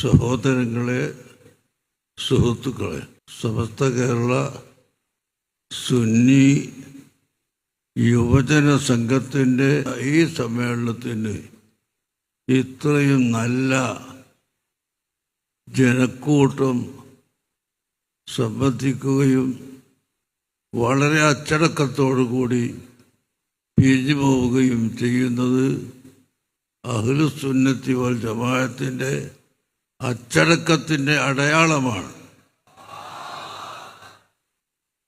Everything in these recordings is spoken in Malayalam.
സഹോദരങ്ങളെ സുഹൃത്തുക്കളെ സമസ്ത കേരള സുന്നി യുവജന സംഘത്തിന്റെ ഈ സമ്മേളനത്തിന് ഇത്രയും നല്ല ജനക്കൂട്ടം സംബന്ധിക്കുകയും വളരെ അച്ചടക്കത്തോടു കൂടി പിരിഞ്ഞു പോവുകയും ചെയ്യുന്നത് അഹ്ലുസുന്നത്തി വൽ ജമാഅത്തിന്റെ അച്ചടക്കത്തിന്റെ അടയാളമാണ്.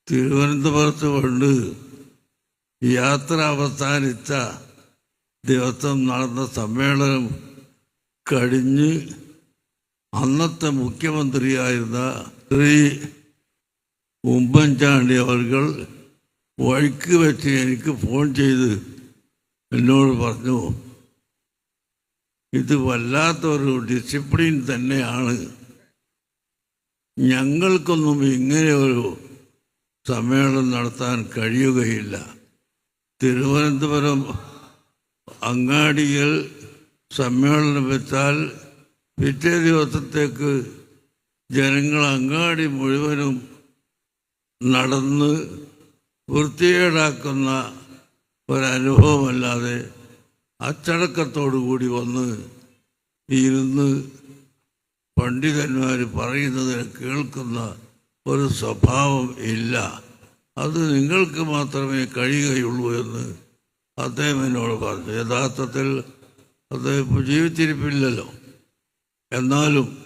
തിരുവനന്തപുരത്ത് കൊണ്ട് യാത്ര അവസാനിച്ച ദിവസം നടന്ന സമ്മേളനം കഴിഞ്ഞ് അന്നത്തെ മുഖ്യമന്ത്രിയായിരുന്ന ശ്രീ ഉമ്മൻചാണ്ടി അവർകൾ വഴിക്ക് വെച്ച് എനിക്ക് ഫോൺ ചെയ്ത് എന്നോട് പറഞ്ഞു ഇത് വല്ലാത്തൊരു ഡിസിപ്ലിൻ തന്നെയാണ്. ഞങ്ങൾക്കൊന്നും ഇങ്ങനെ ഒരു സമ്മേളനം നടത്താൻ കഴിയുകയില്ല. തിരുവനന്തപുരം അങ്ങാടിയിൽ സമ്മേളനം വെച്ചാൽ പിറ്റേ ദിവസത്തേക്ക് ജനങ്ങൾ അങ്ങാടി മുഴുവനും നടന്ന് വൃത്തികേടാക്കുന്ന ഒരനുഭവമല്ലാതെ അച്ചടക്കത്തോടു കൂടി വന്ന് ഇരുന്ന് പണ്ഡിതന്മാർ പറയുന്നതിനെ കേൾക്കുന്ന ഒരു സ്വഭാവം ഇല്ല. അത് നിങ്ങൾക്ക് മാത്രമേ കഴിയുകയുള്ളൂ എന്ന് അദ്ദേഹം എന്നോട് പറഞ്ഞു. യഥാർത്ഥത്തിൽ അദ്ദേഹം ഇപ്പോൾ ജീവിച്ചിരിപ്പില്ലല്ലോ. എന്നാലും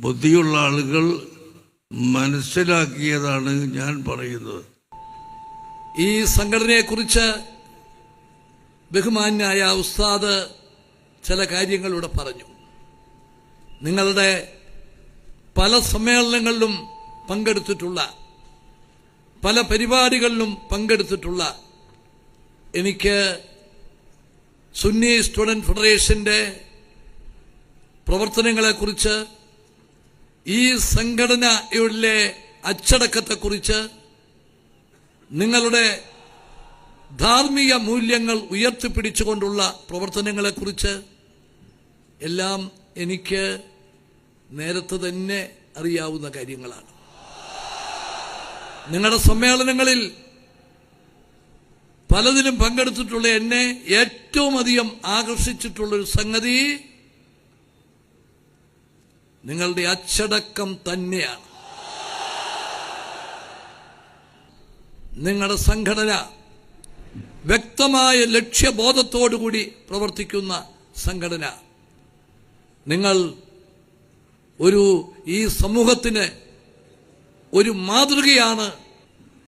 ബുദ്ധിയുള്ള ആളുകൾ മനസ്സിലാക്കിയതാണ് ഞാൻ പറയുന്നത്. ഈ സംഘടനയെക്കുറിച്ച് ബഹുമാന്യായ ഉസ്താദ് ചില കാര്യങ്ങളിവിടെ പറഞ്ഞു. നിങ്ങളുടെ പല സമ്മേളനങ്ങളിലും പങ്കെടുത്തിട്ടുള്ള പല പരിപാടികളിലും പങ്കെടുത്തിട്ടുള്ള എനിക്ക് സുന്നി സ്റ്റുഡന്റ് ഫെഡറേഷന്റെ പ്രവർത്തനങ്ങളെക്കുറിച്ച് ഈ സംഘടനയുടെ അച്ചടക്കത്തെക്കുറിച്ച് നിങ്ങളുടെ ധാർമ്മിക മൂല്യങ്ങൾ ഉയർത്തിപ്പിടിച്ചുകൊണ്ടുള്ള പ്രവർത്തനങ്ങളെക്കുറിച്ച് എല്ലാം എനിക്ക് നേരത്തെ തന്നെ അറിയാവുന്ന കാര്യങ്ങളാണ്. നിങ്ങളുടെ സമ്മേളനങ്ങളിൽ പലതിലും പങ്കെടുത്തിട്ടുള്ള എന്നെ ഏറ്റവും അധികം ആകർഷിച്ചിട്ടുള്ളൊരു സംഗതി നിങ്ങളുടെ അച്ചടക്കം തന്നെയാണ്. നിങ്ങളുടെ സംഘടന വ്യക്തമായ ലക്ഷ്യബോധത്തോടുകൂടി പ്രവർത്തിക്കുന്ന സംഘടന. നിങ്ങൾ ഒരു ഈ സമൂഹത്തിന് ഒരു മാതൃകയാണ്